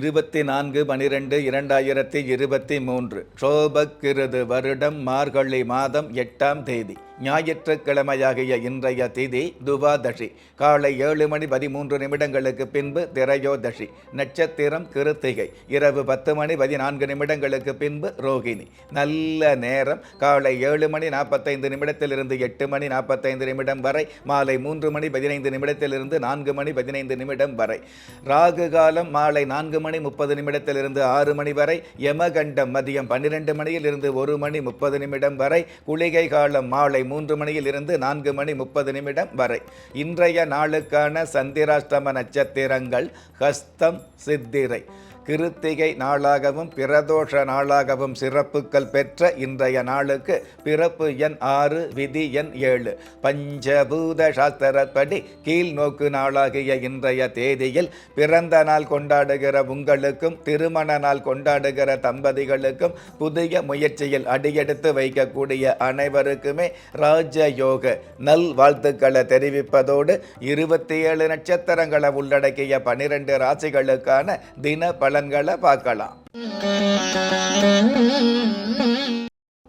இருபத்தி நான்கு பனிரெண்டு இரண்டாயிரத்தி இருபத்தி மூன்று. சோபக்கிருது வருடம் மார்கழி மாதம் எட்டாம் தேதி. ஞாயிற்றுக்கிழமையாகிய இன்றைய திதி துவாதசி. காலை ஏழு மணி பதிமூன்று நிமிடங்களுக்கு பின்பு திரையோதசி. நட்சத்திரம் கிருத்திகை. இரவு பத்து மணி பதினான்கு நிமிடங்களுக்கு பின்பு ரோகிணி. நல்ல நேரம். காலை ஏழு மணி நாற்பத்தைந்து நிமிடத்திலிருந்து எட்டு மணி நாற்பத்தைந்து நிமிடம் வரை. மாலை மூன்று மணி பதினைந்து நிமிடத்திலிருந்து நான்கு மணி பதினைந்து நிமிடம் வரை. ராகு காலம் மாலை நான்கு மணி முப்பது நிமிடத்திலிருந்து ஆறு மணி வரை. யமகண்டம் மதியம் பன்னிரெண்டு மணியில் இருந்து ஒரு மணி முப்பது நிமிடம் வரை. குளிகை காலம் மாலை மூன்று மணியில் இருந்து நான்கு மணி முப்பது நிமிடம் வரை. இன்றைய நாளுக்கான சந்திராஷ்டம நட்சத்திரங்கள் ஹஸ்தம் சித்திரை. கிருத்திகை நாளாகவும் பிரதோஷ நாளாகவும் சிறப்புகள் பெற்ற இன்றைய நாளுக்கு பிறப்பு எண் ஆறு விதி எண் ஏழு. பஞ்சபூத சாஸ்திரப்படி கீழ் நோக்கு நாளாகிய இன்றைய தேதியில் பிறந்த நாள் கொண்டாடுகிற உங்களுக்கும் திருமண நாள் கொண்டாடுகிற தம்பதிகளுக்கும் புதிய முயற்சியில் அடியெடுத்து வைக்கக்கூடிய அனைவருக்குமே ராஜயோக நல் வாழ்த்துக்களை தெரிவிப்பதோடு இருபத்தி ஏழு நட்சத்திரங்களை உள்ளடக்கிய பனிரெண்டு ராசிகளுக்கான தின பல பலன்களை பார்க்கலாம்.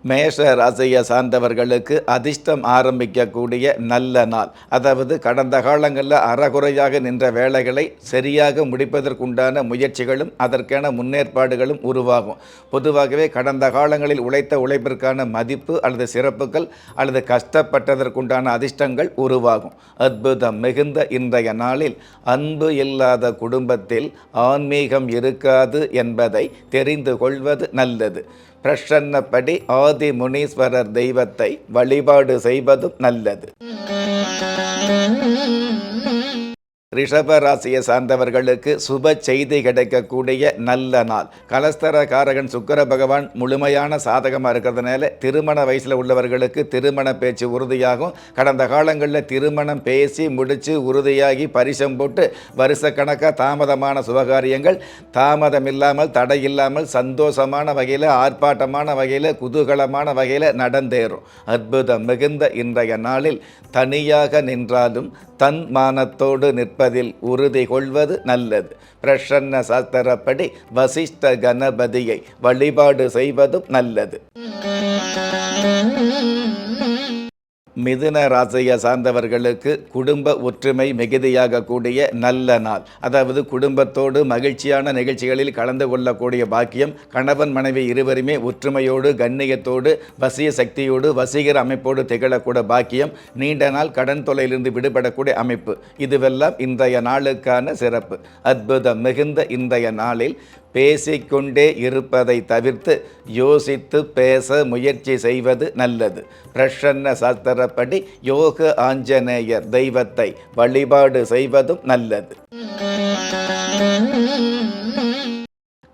மேஷ ராசியை சார்ந்தவர்களுக்கு அதிர்ஷ்டம் ஆரம்பிக்கக்கூடிய நல்ல நாள். அதாவது கடந்த காலங்களில் அறகுறையாக நின்ற வேலைகளை சரியாக முடிப்பதற்குண்டான முயற்சிகளும் அதற்கான முன்னேற்பாடுகளும் உருவாகும். பொதுவாகவே கடந்த காலங்களில் உழைத்த உழைப்பிற்கான மதிப்பு அல்லது சிறப்புகள் அல்லது கஷ்டப்பட்டதற்குண்டான அதிர்ஷ்டங்கள் உருவாகும். அற்புதம் மிகுந்த இன்றைய நாளில் அன்பு இல்லாத குடும்பத்தில் ஆன்மீகம் இருக்காது என்பதை தெரிந்து கொள்வது நல்லது. பிரசன்னப்படி ஆதி முனீஸ்வரர் தெய்வத்தை வழிபாடு செய்வதும் நல்லது. ரிஷப ராசியை சார்ந்தவர்களுக்கு சுப செய்தி கிடைக்கக்கூடிய நல்ல நாள். கலஸ்தர காரகன் சுக்கர பகவான் முழுமையான சாதகமாக இருக்கிறதுனால திருமண வயசில் உள்ளவர்களுக்கு திருமண பேச்சு உறுதியாகும். கடந்த காலங்களில் திருமணம் பேசி முடித்து உறுதியாகி பரிசம் போட்டு வருஷக்கணக்காக தாமதமான சுபகாரியங்கள். தாமதம் இல்லாமல் தடை இல்லாமல் சந்தோஷமான வகையில் ஆர்ப்பாட்டமான வகையில் குதூகலமான வகையில் நடந்தேறும். அற்புதம் மிகுந்த இன்றைய நாளில் தனியாக நின்றாலும் தன் மானத்தோடு நிற்பதில் உறுதி கொள்வது நல்லது. பிரசன்ன சாஸ்திரப்படி வசிஷ்ட கணபதியை வழிபாடு செய்வதும் நல்லது. மிதுன ராசியை சார்ந்தவர்களுக்கு குடும்ப ஒற்றுமை மிகுதியாக கூடிய நல்ல நாள். அதாவது குடும்பத்தோடு மகிழ்ச்சியான நிகழ்ச்சிகளில் கலந்து கொள்ளக்கூடிய பாக்கியம் கணவன் மனைவி இருவருமே ஒற்றுமையோடு கண்ணியத்தோடு வசிய சக்தியோடு வசீகர அமைப்போடு திகழக்கூட பாக்கியம் நீண்ட நாள் கடன் தொலையிலிருந்து விடுபடக்கூடிய அமைப்பு. இதுவெல்லாம் இன்றைய நாளுக்கான சிறப்பு. அற்புதம் மிகுந்த இன்றைய நாளில் பேசிக்கொண்டே இருப்பதை தவிர்த்து யோசித்து பேச முயற்சி செய்வது நல்லது. பிரசன்ன சாஸ்திரப்படி யோக ஆஞ்சநேயர் தெய்வத்தை வழிபாடு செய்வதும் நல்லது.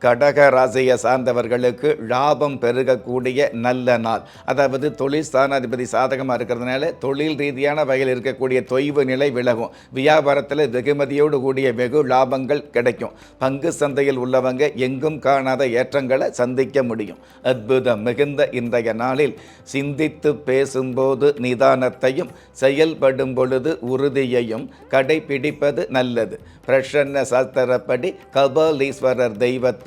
கடக ராசியை சார்ந்தவர்களுக்கு லாபம் பெருகக்கூடிய நல்ல நாள். அதாவது தொழில் ஸ்தானாதிபதி சாதகமாக இருக்கிறதுனால தொழில் ரீதியான வகையில் இருக்கக்கூடிய தொய்வு நிலை விலகும். வியாபாரத்தில் வெகுமதியோடு கூடிய வெகு லாபங்கள் கிடைக்கும். பங்கு சந்தையில் உள்ளவங்க எங்கும் காணாத ஏற்றங்களை சந்திக்க முடியும். அற்புதம் மிகுந்த இன்றைய நாளில் சிந்தித்து பேசும்போது நிதானத்தையும் செயல்படும் பொழுது உறுதியையும் கடைபிடிப்பது நல்லது. பிரசன்ன சாஸ்திரப்படி கபாலீஸ்வரர் தெய்வத்தை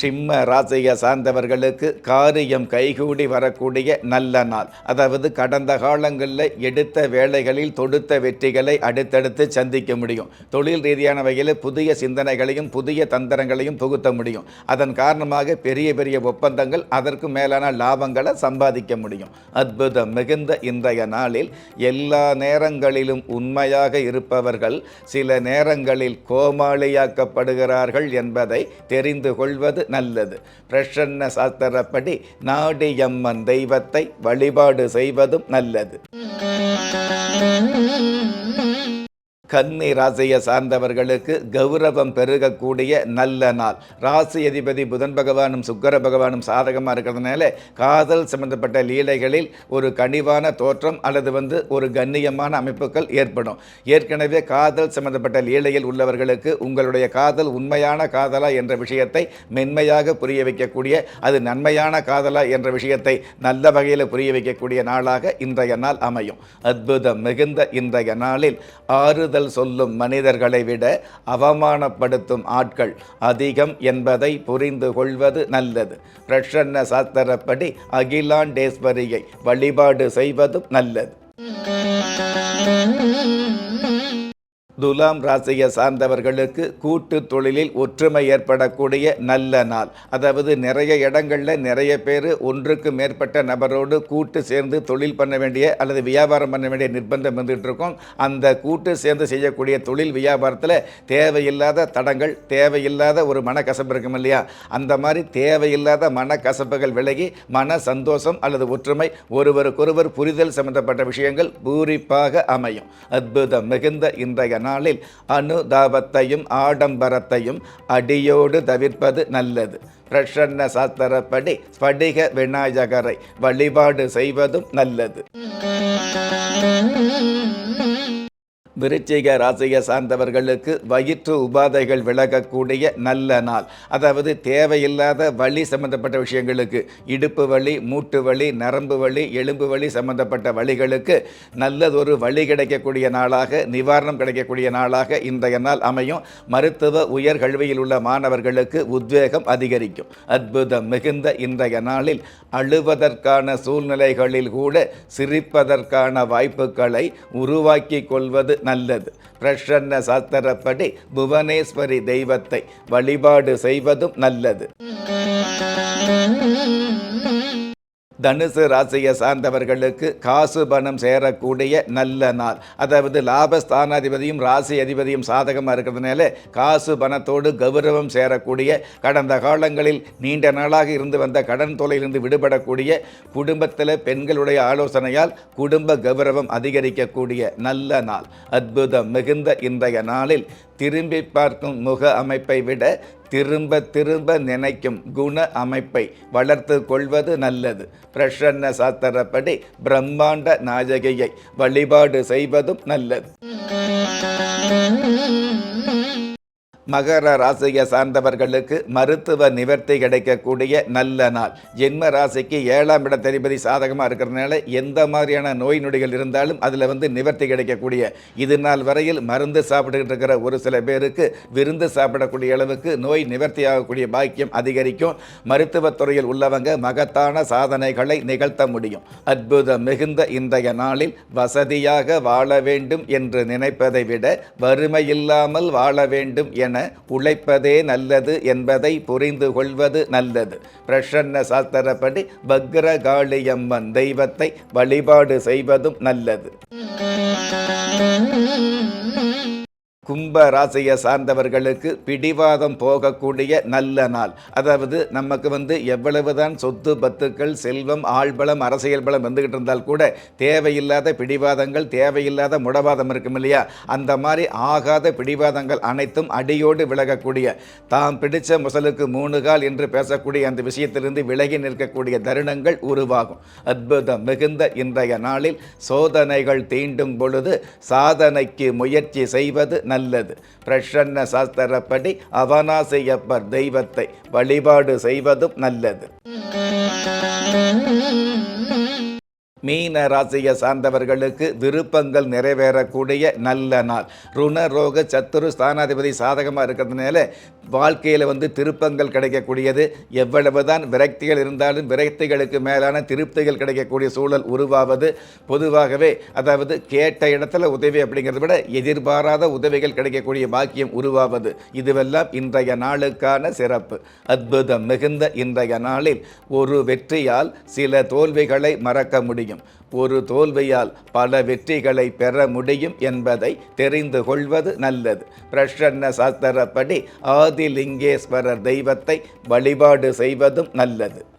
சிம்ம ராசியை சார்ந்தவர்களுக்கு காரியம் கைகூடி வரக்கூடிய நல்ல நாள். அதாவது கடந்த காலங்களில் எடுத்த வேலைகளில் தொடுத்த வெற்றிகளை அடுத்தடுத்து சந்திக்க முடியும். தொழில் ரீதியான வகையில் புதிய சிந்தனைகளையும் புதிய தந்திரங்களையும் புகுத்த முடியும். அதன் காரணமாக பெரிய பெரிய ஒப்பந்தங்கள் அதற்கு மேலான லாபங்களை சம்பாதிக்க முடியும். அற்புதம் மிகுந்த இன்றைய நாளில் எல்லா நேரங்களிலும் உண்மையாக இருப்பவர்கள் சில நேரங்களில் கோமாளியாக்கப்படுகிறார்கள் என்பதை தெரிந்து கொள்வது செய்வது நல்லது. பிரசன்ன சாஸ்திரப்படி நாடியம்மன் தெய்வத்தை வழிபாடு செய்வதும் நல்லது. கன்னி ராசியை சார்ந்தவர்களுக்கு கௌரவம் பெருகக்கூடிய நல்ல நாள். ராசி அதிபதி புதன் பகவானும் சுக்கர பகவானும் சாதகமாக இருக்கிறதுனால காதல் சம்பந்தப்பட்ட லீலைகளில் ஒரு கனிவான தோற்றம் அல்லது வந்து ஒரு கண்ணியமான அமைப்புகள் ஏற்படும். ஏற்கனவே காதல் சம்பந்தப்பட்ட லீலையில் உள்ளவர்களுக்கு உங்களுடைய காதல் உண்மையான காதலா என்ற விஷயத்தை மென்மையாக புரிய வைக்கக்கூடிய அது நன்மையான காதலா என்ற விஷயத்தை நல்ல வகையில் புரிய வைக்கக்கூடிய நாளாக இன்றைய நாள் அமையும். அற்புதம் மிகுந்த இன்றைய நாளில் ஆறுதல் சொல்லும் மனிதர்களை விட அவமானப்படுத்தும் ஆட்கள் அதிகம் என்பதை புரிந்து கொள்வது நல்லது. பிரசன்ன சாஸ்திரப்படி அகிலாண்டேஸ்வரியை வழிபாடு செய்வதும் நல்லது. துலாம் ராசியை சார்ந்தவர்களுக்கு கூட்டு தொழிலில் ஒற்றுமை ஏற்படக்கூடிய நல்ல நாள். அதாவது நிறைய இடங்களில் நிறைய பேர் ஒன்றுக்கு மேற்பட்ட நபரோடு கூட்டு சேர்ந்து தொழில் பண்ண வேண்டிய அல்லது வியாபாரம் பண்ண வேண்டிய நிர்பந்தம் வந்துட்டு இருக்கும் அந்த கூட்டு சேர்ந்து செய்யக்கூடிய தொழில் வியாபாரத்தில் தேவையில்லாத தடங்கள் தேவையில்லாத ஒரு மனக்கசப்பு இருக்கும் இல்லையா? அந்த மாதிரி தேவையில்லாத மனக்கசப்புகள் விலகி மன சந்தோஷம் அல்லது ஒற்றுமை ஒருவருக்கொருவர் புரிதல் சம்பந்தப்பட்ட விஷயங்கள் பூரிப்பாக அமையும். அற்புதம் மிகுந்த இன்றைய நாளில் அனுதாபத்தையும் ஆடம்பரத்தையும் அடியோடு தவிர்ப்பது நல்லது. பிரசன்ன சாஸ்திரப்படி ஸ்படிக விநாயகரை வழிபாடு செய்வதும் நல்லது. விருச்சிக ராசியை சார்ந்தவர்களுக்கு வயிற்று உபாதைகள் விலகக்கூடிய நல்ல நாள். அதாவது தேவையில்லாத வலி சம்பந்தப்பட்ட விஷயங்களுக்கு இடுப்பு வலி மூட்டு வலி நரம்பு வலி எலும்பு வலி சம்பந்தப்பட்ட வழிகளுக்கு நல்லதொரு வழி கிடைக்கக்கூடிய நாளாக நிவாரணம் கிடைக்கக்கூடிய நாளாக இன்றைய நாள் அமையும். மருத்துவ உயர்கல்வியில் உள்ள மாணவர்களுக்கு உத்வேகம் அதிகரிக்கும். அற்புதம் மிகுந்த இன்றைய நாளில் அழுவதற்கான சூழ்நிலைகளில் கூட சிரிப்பதற்கான வாய்ப்புகளை உருவாக்கி கொள்வது நல்லது. பிரசன்ன சாஸ்திரப்படி புவனேஸ்வரி தெய்வத்தை வழிபாடு செய்வதும் நல்லது. தனுசு ராசியை சார்ந்தவர்களுக்கு காசு பணம் சேரக்கூடிய நல்ல நாள். அதாவது லாபஸ்தானாதிபதியும் ராசி அதிபதியும் சாதகமாக இருக்கிறதுனால காசு பணத்தோடு கௌரவம் சேரக்கூடிய கடந்த காலங்களில் நீண்ட நாளாக இருந்து வந்த கடன் தொலையிலிருந்து விடுபடக்கூடிய குடும்பத்தில் பெண்களுடைய ஆலோசனையால் குடும்ப கௌரவம் அதிகரிக்கக்கூடிய நல்ல நாள். அற்புதம் மிகுந்த இன்றைய நாளில் திரும்பி பார்க்கும் முக அமைப்பை விட திரும்ப திரும்ப நினைக்கும் குண அமைப்பை வளர்த்து கொள்வது நல்லது. பிரசன்ன சாஸ்திரப்படி பிரம்மாண்ட நாயகியை வழிபாடு செய்வதும் நல்லது. மகர ராசியை சார்ந்தவர்களுக்கு மருத்துவ நிவர்த்தி கிடைக்கக்கூடிய நல்ல நாள். ஜென்ம ராசிக்கு ஏழாம் இடத்ததிபதி சாதகமாக இருக்கிறதுனால எந்த மாதிரியான நோய் நொடிகள் இருந்தாலும் அதில் வந்து நிவர்த்தி கிடைக்கக்கூடிய இது நாள் வரையில் மருந்து சாப்பிட்டுக்கிட்டு இருக்கிற ஒரு சில பேருக்கு விருந்து சாப்பிடக்கூடிய அளவுக்கு நோய் நிவர்த்தி ஆகக்கூடிய பாக்கியம் அதிகரிக்கும். மருத்துவத்துறையில் உள்ளவங்க மகத்தான சாதனைகளை நிகழ்த்த முடியும். அற்புதம் மிகுந்த இன்றைய நாளில் வசதியாக வாழ வேண்டும் என்று நினைப்பதை விட வறுமை இல்லாமல் வாழ வேண்டும் என உழைப்பதே நல்லது என்பதை புரிந்து கொள்வது நல்லது. பிரசன்ன சாஸ்திரப்படி பக்ரகாளியம்மன் தெய்வத்தை வழிபாடு செய்வதும் நல்லது. கும்ப ராசியை சார்ந்தவர்களுக்கு பிடிவாதம் போகக்கூடிய நல்ல நாள். அதாவது நமக்கு வந்து எவ்வளவுதான் சொத்து பத்துக்கள் செல்வம் ஆள்பலம் அரசியல் பலம் வந்துகிட்டு இருந்தால் கூட தேவையில்லாத பிடிவாதங்கள் தேவையில்லாத முடவாதம் இருக்கும் இல்லையா? அந்த மாதிரி ஆகாத பிடிவாதங்கள் அனைத்தும் அடியோடு விலகக்கூடிய தாம் பிடித்த முசலுக்கு மூணு கால் என்று பேசக்கூடிய அந்த விஷயத்திலிருந்து விலகி நிற்கக்கூடிய தருணங்கள் உருவாகும். அற்புதம் மிகுந்த இன்றைய நாளில் சோதனைகள் தீண்டும் பொழுது சாதனைக்கு முயற்சி செய்வது நல்லது. பிரசன்ன சாஸ்திரப்படி அவனாசையப்பர் தெய்வத்தை வழிபாடு செய்வதும் நல்லது. மீன ராசியை சார்ந்தவர்களுக்கு விருப்பங்கள் நிறைவேறக்கூடிய நல்ல நாள். ருணரோக சத்துரு ஸ்தானாதிபதி சாதகமாக இருக்கிறதுனால வாழ்க்கையில் வந்து திருப்பங்கள் கிடைக்கக்கூடியது. எவ்வளவுதான் விரக்திகள் இருந்தாலும் விரக்திகளுக்கு மேலான திருப்திகள் கிடைக்கக்கூடிய சூழல் உருவாவது பொதுவாகவே அதாவது கேட்ட இடத்துல உதவி அப்படிங்கிறத விட எதிர்பாராத உதவிகள் கிடைக்கக்கூடிய பாக்கியம் உருவாவது. இதுவெல்லாம் இன்றைய நாளுக்கான சிறப்பு. அற்புதம் மிகுந்த இன்றைய நாளில் ஒரு வெற்றியால் சில தோல்விகளை மறக்க முடியும். ஒரு தோல்வியால் பல வெற்றிகளை பெற முடியும் என்பதை தெரிந்து கொள்வது நல்லது. பிரசன்ன சாஸ்திரப்படி ஆதிலிங்கேஸ்வரர் தெய்வத்தை வழிபாடு செய்வதும் நல்லது.